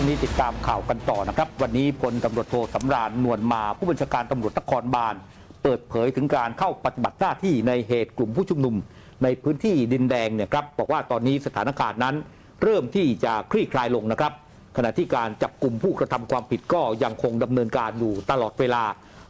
ช่วงนี้ติดตามข่าวกันต่อนะครับ วันนี้พลตำรวจโทสำราญนวลมาผู้บัญชาการตำรวจนครบาล เปิดเผยถึงการเข้าปฏิบัติหน้าที่ในเหตุกลุ่มผู้ชุมนุม ในพื้นที่ดินแดงเนี่ยครับบอกว่าตอนนี้สถานการณ์นั้น เริ่มที่จะคลี่คลายลงนะครับ ขณะที่การจับกลุ่มผู้กระทำความผิดก็ยังคงดำเนินการอยู่ตลอดเวลา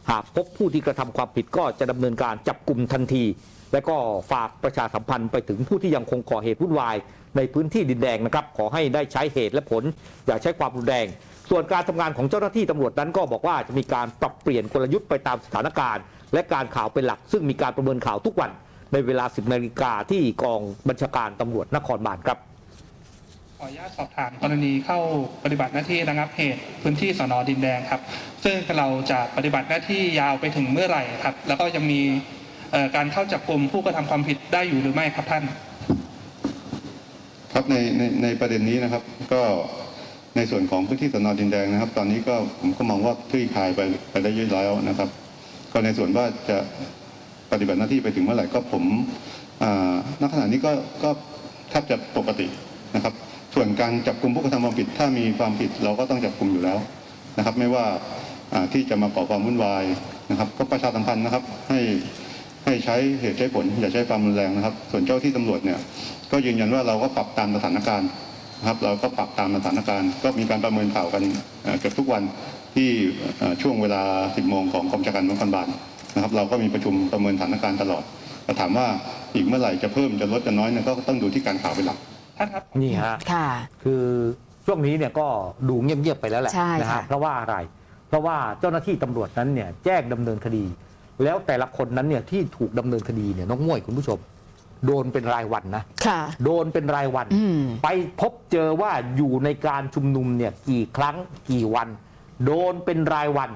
หากพบผู้ที่กระทำความผิดก็จะดำเนินการจับกลุ่มทันที และก็ฝากประชาสัมพันธ์ไปถึงผู้ที่ยังคงก่อเหตุวุ่นวาย ในพื้นที่ดินแดงนะครับ ขอให้ได้ใช้เหตุและผล อย่าใช้ความรุนแรง ส่วนการทำงานของเจ้าหน้าที่ตำรวจนั้นก็บอกว่าจะมีการปรับเปลี่ยนกลยุทธ์ไปตามสถานการณ์ และการข่าวเป็นหลัก ซึ่งมีการประเมินข่าวทุกวัน ในเวลา 10นาฬิกาที่กองบัญชาการตำรวจนครบาลครับขออนุญาตสอบถามกรณีเข้าปฏิบัติหน้าที่ระงับเหตุพื้นที่สอนอดินแดงครับ ซึ่งเราจะปฏิบัติหน้าที่ยาวไปถึงเมื่อไหร่ครับ แล้วก็ยังมี การเข้าจับกลุ่มผู้กระทำความผิดได้อยู่หรือไม่ครับท่าน ครับในในในประเด็นนี้นะครับ ก็ในส่วนของพื้นที่สนดินแดงนะครับ ตอนนี้ก็ผมก็มองว่าคลี่คลายไปไปได้เยอะแล้วนะครับ ก็ในส่วนว่าจะปฏิบัติหน้าที่ไปถึงเมื่อไหร่ก็ผมณขณะนี้ก็ก็แทบจะปกตินะครับ ส่วนการจับกลุ่มผู้กระทำความผิด ถ้ามีความผิดเราก็ต้องจับกลุ่มอยู่แล้วนะครับ ไม่ว่าอ่าที่จะมาก่อความวุ่นวายนะครับ ก็ประชาสัมพันธ์นะครับ ให้ ให้ใช้เหตุใช้ผลอย่าใช้ความรุนแรงนะครับ ส่วนเจ้าที่ตำรวจเนี่ยก็ยืนยันว่าเราก็ปรับตามสถานการณ์นะครับ เราก็ปรับตามสถานการณ์ ก็มีการประเมินข่าวกันเอ่อเกือบทุกวันที่เอ่อช่วงเวลา 10 โมงของกองบัญชาการตำรวจนครบาลนะครับ เราก็มีประชุมประเมินสถานการณ์ตลอดแต่ถามว่าอีกเมื่อไหร่จะเพิ่มจะลดจะน้อยเนี่ยก็ต้องดูที่การข่าวเป็นหลักท่านครับนี่ฮะค่ะคือช่วงนี้เนี่ยก็ดูเงียบๆไปแล้วแหละใช่นะค่ะฮะเพราะว่าอะไร เพราะว่าเจ้าหน้าที่ตำรวจนั้นเนี่ยแจ้งดำเนินคดี แล้วแต่ละคนนั้นเนี่ยที่ถูกดำเนินคดีเนี่ยน้องม่วยคุณผู้ชม โดนเป็นรายวันนะ ค่ะ โดนเป็นรายวัน อืม ไปพบเจอว่าอยู่ในการชุมนุมเนี่ยกี่ครั้งกี่วัน โดนเป็นรายวัน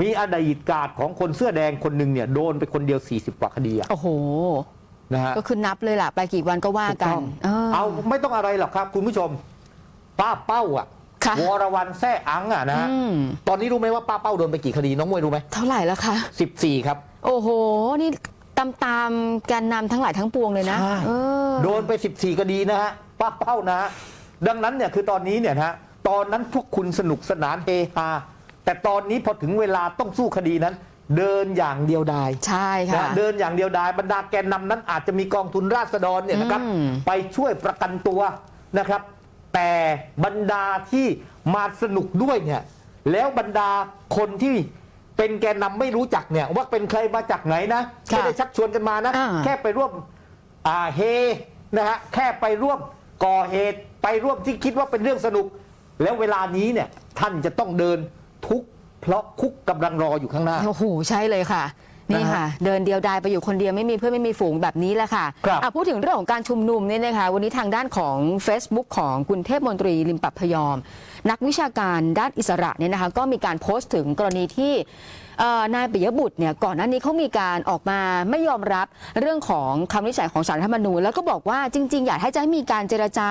มีอดีตการดของคนเสื้อแดงคนหนึ่งเนี่ยโดนไปคนเดียว 40 กว่าคดีอะโอ้โห นะฮะ ก็คือนับเลยล่ะ ไปกี่วันก็ว่าถูกกัต้นองเออเอาไม่ต้องอะไรหรอกครับ คุณผู้ชม ป้าเป้าอะ ค่ะ วรวันแซ่อังอะนะฮะอืม ตอนนี้รู้ไหมว่าป้าเป้าโดนไปกี่คดีน้องมวยรู้ไหมเท่าไหร่แล้วคะสิบสี่ครับ โอ้โห นี่ตามตามๆแกนนำทั้งหลายทั้งปวงเลยนะใช่ เออ โดนไป 14 คดีนะฮะป้าเป้านะฮะดังนั้นเนี่ยคือตอนนี้เนี่ยนะฮะตอนนั้นพวกคุณสนุกสนานเฮฮาแต่ตอนนี้พอถึงเวลาต้องสู้คดีนั้น เดินอย่างเดียวดาย ใช่ค่ะ นะเดินอย่างเดียวดายบรรดาแกนนำนั้นอาจจะมีกองทุนราษฎรเนี่ยนะครับ อืม ไปช่วยประกันตัวนะครับ แต่บรรดาที่มาสนุกด้วยเนี่ยแล้วบรรดาคนที่เป็นแกนนำไม่รู้จักเนี่ยว่าเป็นใครมาจากไหนนะค่ะไม่ได้ชักชวนกันมานะอ่าแค่ไปร่วมอ่าเฮนะฮะแค่ไปร่วมก่อเหตุไปร่วมที่คิดว่าเป็นเรื่องสนุก แล้วเวลานี้เนี่ยท่านจะต้องเดินทุกข์เพราะคุกกำลังรออยู่ข้างหน้า โอ้โห ใช่เลยค่ะ นี่นะฮะค่ะ เดินเดียวดายไปอยู่คนเดียวไม่มีเพื่อนไม่มีฝูงแบบนี้แหละค่ะครับอะ พูดถึงเรื่องของการชุมนุมเนี่ยนะคะ วันนี้ทางด้านของ Facebook ของคุณเทพมนตรีลิมปับพยอม นักวิชาการด้านอิสระเนี่ยนะคะ ก็มีการโพสต์ถึงกรณีที่เอ่อ นายปิยบุตรเนี่ยก่อนหน้านี้เขามีการออกมาไม่ยอมรับเรื่องของคำวินิจฉัยของสารรัฐธรรมนูญแล้วก็บอกว่าจริง ๆ อยากให้จะให้มีการเจรจา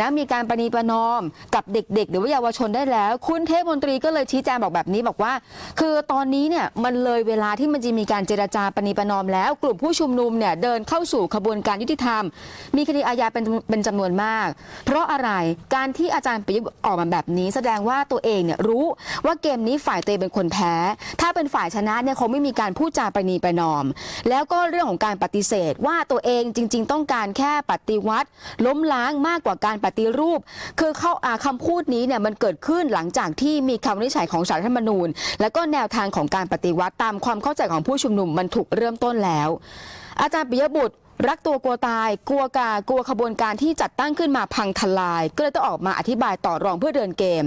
นะมีการประนีประนอมกับเด็ก ๆ หรือว่าเยาวชนได้แล้ว คุณเทพมนตรีก็เลยชี้แจงบอกแบบนี้บอกว่า คือตอนนี้เนี่ยมันเลยเวลาที่มันจะมีการเจรจาประนีประนอมแล้ว กลุ่มผู้ชุมนุมเนี่ยเดินเข้าสู่ขบวนการยุติธรรม มีคดีอาญาเป็นเป็นจำนวนมาก เพราะอะไรการที่อาจารย์ปิยบุตรออกมาแบบนี้ แสดงว่าตัวเองเนี่ยรู้ว่าเกมนี้ฝ่ายตัวเองเป็นคนแพ้ ถ้าเป็นฝ่ายชนะเนี่ยคงไม่มีการพูดจาประนีประนอม แล้วก็เรื่องของการปฏิเสธว่าตัวเองจริง ๆ ต้องการแค่ปฏิวัติ ล้มล้างมากกว่าการปฏิรูป คือเข้าอ่าคำพูดนี้เนี่ยมันเกิดขึ้นหลังจากที่มีคำวินิจฉัยของสารรัฐธรรมนูญ และก็แนวทางของการปฏิวัติตามความเข้าใจของผู้ชุมนุมมันถูกเริ่มต้นแล้ว อาจารย์ปิยบุตร รักตัวกลัวตาย กลัวกากลัวขบวนการที่จัดตั้งขึ้นมาพังทลาย ก็เลยต้องออกมาอธิบายต่อรองเพื่อเดินเกม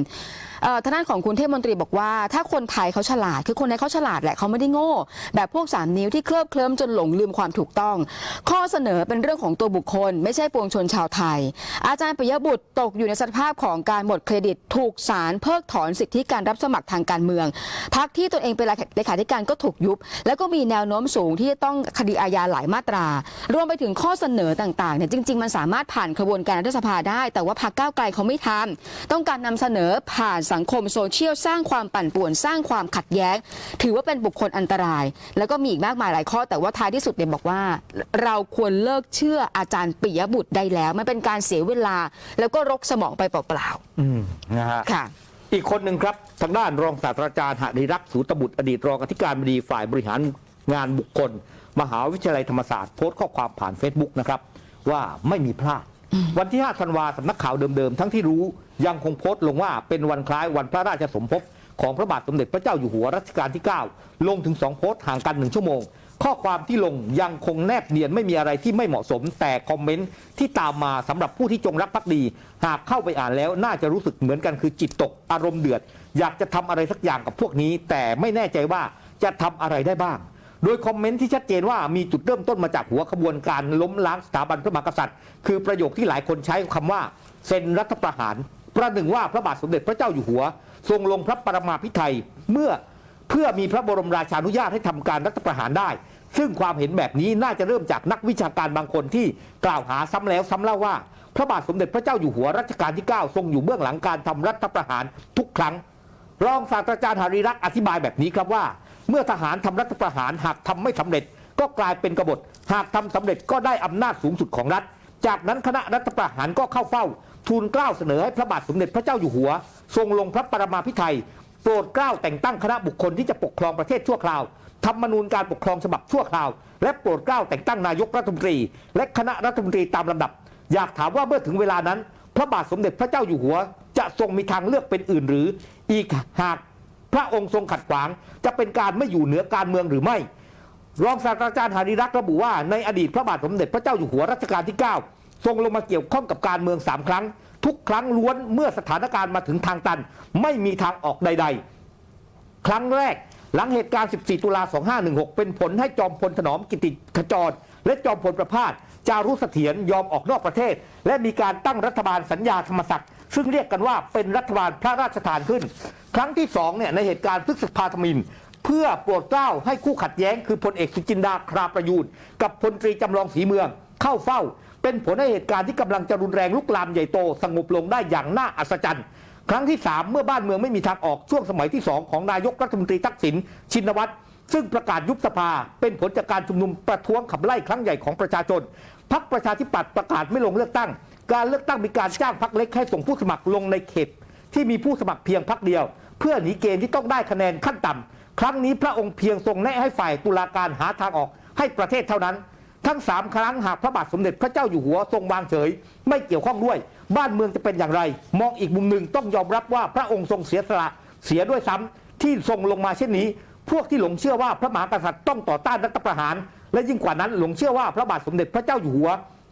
เอ่อทางด้านของคุณเทพมนตรีบอกว่า ถ้าคนไทยเขาฉลาด คือคนไทยเขาฉลาดแหละเขาไม่ได้โง่ แบบพวกสามนิ้วที่เคลิบเคลิ้มจนหลงลืมความถูกต้อง ข้อเสนอเป็นเรื่องของตัวบุคคล ไม่ใช่ปวงชนชาวไทย อาจารย์ปิยบุตรตกอยู่ในสภาพของการหมดเครดิต ถูกศาลเพิกถอนสิทธิการรับสมัครทางการเมืองพักที่ตนเองเป็นเลขาธิการก็ถูกยุบ แล้วก็มีแนวโน้มสูงที่จะต้องคดีอาญาหลายมาตรารวมวมไปถึงข้อเสนอต่างๆเนี่ยจริง ๆ มันสามารถผ่านขบวนการรัฐสภาได้ แต่ว่าพรรคก้าวไกลเขาไม่ทำต้องการนำเสนอผ่านสังคมโซเชียลสร้างความปั่นป่วนสร้างความขัดแย้ง ถือว่าเป็นบุคคลอันตราย แล้วก็มีอีกมากมายหลายข้อ แต่ว่าท้ายที่สุดเนี่ยบอกว่า เราควรเลิกเชื่ออาจารย์ปิยบุตรได้แล้วมันเป็นการเสียเวลา แล้วก็รกสมองไปเปล่าอืมนะฮะๆค่ะอีกคนหนึ่งครับ ทางด้านรองศาสตราจารย์หริรักษ์สูตบุตรอดีตรองอธิการบดีฝ่ายบริหารงานบุคคล มหาวิทยาลัยธรรมศาสตร์โพสต์ข้อความผ่าน Facebook นะครับว่าไม่มีพลาด วันที่ 5 ธันวาสำนักข่าวเดิมๆ ทั้งที่รู้ยังคงโพสต์ลงว่าเป็นวันคล้ายวันพระราชสมภพของพระบาทสมเด็จพระเจ้าอยู่หัวรัชกาลที่ 9 ลงถึง 2 โพสต์ห่างกัน 1 ชั่วโมง ข้อความที่ลงยังคงแนบเนียนไม่มีอะไรที่ไม่เหมาะสม แต่คอมเมนต์ที่ตามมาสำหรับผู้ที่จงรักภักดี หากเข้าไปอ่านแล้วน่าจะรู้สึกเหมือนกันคือจิตตกอารมณ์เดือด อยากจะทำอะไรสักอย่างกับพวกนี้ แต่ไม่แน่ใจว่าจะทำอะไรได้บ้าง โดยคอมเมนต์ที่ชัดเจนว่ามีจุดเริ่มต้นมาจากหัวขบวนการล้มล้างสถาบันพระมหากษัตริย์ คือประโยคที่หลายคนใช้คำว่าเซ็นรัฐประหาร ประหนึ่งว่าพระบาทสมเด็จพระเจ้าอยู่หัว ทรงลงพระปรมาภิไธยเมื่อเพื่อมีพระบรมราชานุญาตให้ทำการรัฐประหารได้ ซึ่งความเห็นแบบนี้น่าจะเริ่มจากนักวิชาการบางคนที่กล่าวหาซ้ำแล้วซ้ำเล่าว่า พระบาทสมเด็จพระเจ้าอยู่หัวรัชกาลที่ 9 ทรงอยู่เบื้องหลังการทำรัฐประหารทุกครั้ง รองศาสตราจารย์หาริรักษ์อธิบายแบบนี้ครับว่า เมื่อทหารทำรัฐประหารหากทำไม่สำเร็จ ก็กลายเป็นกบฏ หากทำสำเร็จก็ได้อำนาจสูงสุดของรัฐ จากนั้นคณะรัฐประหารก็เข้าเฝ้า ทูลเกล้าเสนอให้พระบาทสมเด็จพระเจ้าอยู่หัว ทรงลงพระปรมาภิไธยโปรดเกล้าแต่งตั้งคณะบุคคลที่จะปกครองประเทศชั่วคราวธรรมนูญการปกครองฉบับชั่วคราว และโปรดเกล้าแต่งตั้งนายกรัฐมนตรี และคณะรัฐมนตรีตามลำดับ อยากถามว่าเมื่อถึงเวลานั้น พระบาทสมเด็จพระเจ้าอยู่หัว จะทรงมีทางเลือกเป็นอื่นหรือ อีกหาก พระองค์ทรงขัดขวาง จะเป็นการไม่อยู่เหนือการเมืองหรือไม่ รองศาสตราจารย์หาริรักษ์ระบุว่าในอดีตพระบาทสมเด็จพระเจ้าอยู่หัวรัชกาลที่ 9 ทรงลงมาเกี่ยวข้องกับการเมือง 3 ครั้ง ทุกครั้งล้วนเมื่อสถานการณ์มาถึงทางตัน ไม่มีทางออกใด ๆ ครั้งแรกหลังเหตุการณ์ 14 ตุลา 2516 เป็นผลให้จอมพลถนอมกิติขจร และจอมพลประพาสจารุเสถียรยอมออกนอกประเทศ และมีการตั้งรัฐบาลสัญญาธรรมศักดิ์ ซึ่งเรียกกันว่าเป็นรัฐบาลพระราชทานขึ้น ครั้งที่สองเนี่ยในเหตุการณ์พฤษภาธมิน เพื่อโปรดเกล้าให้คู่ขัดแย้งคือพลเอกสุจินดาคราประยูนกับพลตรีจำลองศรีเมืองเข้าเฝ้า เป็นผลให้เหตุการณ์ที่กำลังจะรุนแรงลุกลามใหญ่โตสงบลงได้อย่างน่าอัศจรรย์ครั้งที่ 3 เมื่อบ้านเมืองไม่มีทางออกช่วงสมัยที่ 2 ของนายกรัฐมนตรีทักษิณชินวัตรซึ่งประกาศยุบสภาเป็นผลจากการชุมนุมประท้วงขับไล่ครั้งใหญ่ของประชาชน พรรคประชาธิปัตย์ประกาศไม่ลงเลือกตั้ง การเลือกตั้งมีการจ้างพรรคเล็กให้ส่งผู้สมัครลงในเขตที่มีผู้สมัครเพียงพรรคเดียว เพื่อหนีเกณฑ์ที่ต้องได้คะแนนขั้นต่ำครั้งนี้พระองค์เพียงทรงแนะให้ฝ่ายตุลาการหาทางออกให้ประเทศเท่านั้น ทั้งสามครั้งหากพระบาทสมเด็จพระเจ้าอยู่หัวทรงวางเฉย ไม่เกี่ยวข้องด้วย บ้านเมืองจะเป็นอย่างไร มองอีกมุมหนึ่งต้องยอมรับว่าพระองค์ทรงเสียสละเสียด้วยซ้ำที่ทรงลงมาเช่นนี้ พวกที่หลงเชื่อว่าพระมหากษัตริย์ต้องต่อต้านรัฐประหาร และยิ่งกว่านั้นหลงเชื่อว่าพระบาทสมเด็จพระเจ้าอยู่หัว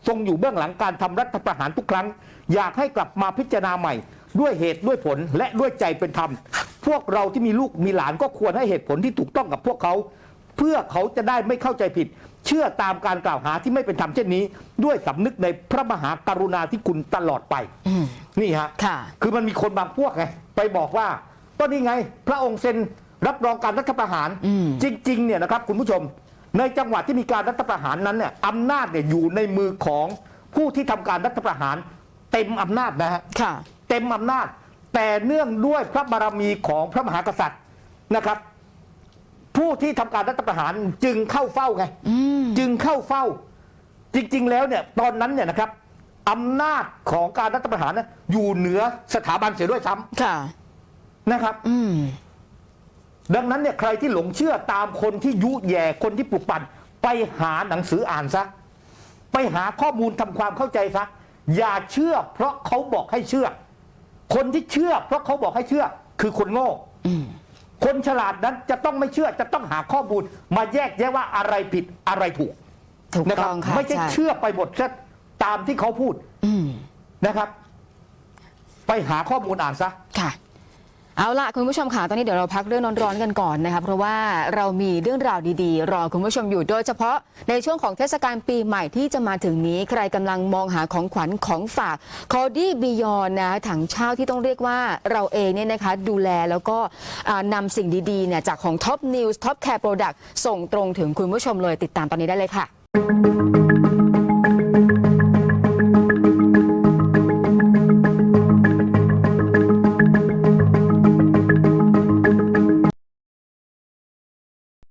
ทรงอยู่เบื้องหลังการทำรัฐประหารทุกครั้ง อยากให้กลับมาพิจารณาใหม่ ด้วยเหตุด้วยผลและด้วยใจเป็นธรรม พวกเราที่มีลูกมีหลานก็ควรให้เหตุผลที่ถูกต้องกับพวกเขา เพื่อเขาจะได้ไม่เข้าใจผิด เชื่อตามการกล่าวหาที่ไม่เป็นธรรมเช่นนี้ ด้วยสำนึกในพระมหากรุณาธิคุณตลอดไปอืมนี่ฮะค่ะคือมันมีคนบางพวกไงไปบอกว่าก็นี่ไง พระองค์เซ็นรับรองการรัฐประหารอืมจริงๆเนี่ยนะครับ คุณผู้ชม ในจังหวัดที่มีการรัฐประหารนั้นเนี่ยอำนาจเนี่ยอยู่ในมือของผู้ที่ทำการรัฐประหาร เต็มอำนาจนะฮะค่ะเต็มอำนาจ แต่เนื่องด้วยพระบารมีของพระมหากษัตริย์นะครับ ผู้ที่ทำการรัฐประหารจึงเข้าเฝ้าไงอืมจึงเข้าเฝ้า จริง ๆ แล้วเนี่ย ตอนนั้นเนี่ยนะครับอำนาจของการรัฐประหารนะอยู่เหนือสถาบันเสียด้วยซ้ค่ะำนะครับ อืม ดังนั้นเนี่ยใครที่หลงเชื่อตามคนที่ยุแย่คนที่ปลุกปั่นไปหาหนังสืออ่านซะ ไปหาข้อมูลทำความเข้าใจซะ อย่าเชื่อ เพราะเขาบอกให้เชื่อ คนที่เชื่อ เพราะเขาบอกให้เชื่อ คือคนโง่อืมคนฉลาดนั้นจะต้องไม่เชื่อจะต้องหาข้อมูล มาแยกแยะว่าอะไรผิดอะไรถูกถูกนะครัต้องค่ะไม่ใช่ใช่เชื่อไปหมดซะตามที่เขาพูดอืมนะครับ ไปหาข้อมูลอ่านซะค่ะ เอาละคุณผู้ชมค่ะตอนนี้เดี๋ยวเราพักเรื่องร้อนๆกันก่อนนะคะเพราะว่าเรามีเรื่องราวดีๆ รอคุณผู้ชมอยู่โดยเฉพาะในช่วงของเทศกาลปีใหม่ที่จะมาถึงนี้ใครกำลังมองหาของขวัญของฝากคอดี้บียอนนะถังเช่าที่ต้องเรียกว่าเราเองเนี่ยนะคะดูแลแล้วก็อ่านำสิ่งดีๆเนี่ยจากของ Top News Top Care Product ส่งตรงถึงคุณผู้ชมเลยติดตามตอนนี้ได้เลยค่ะ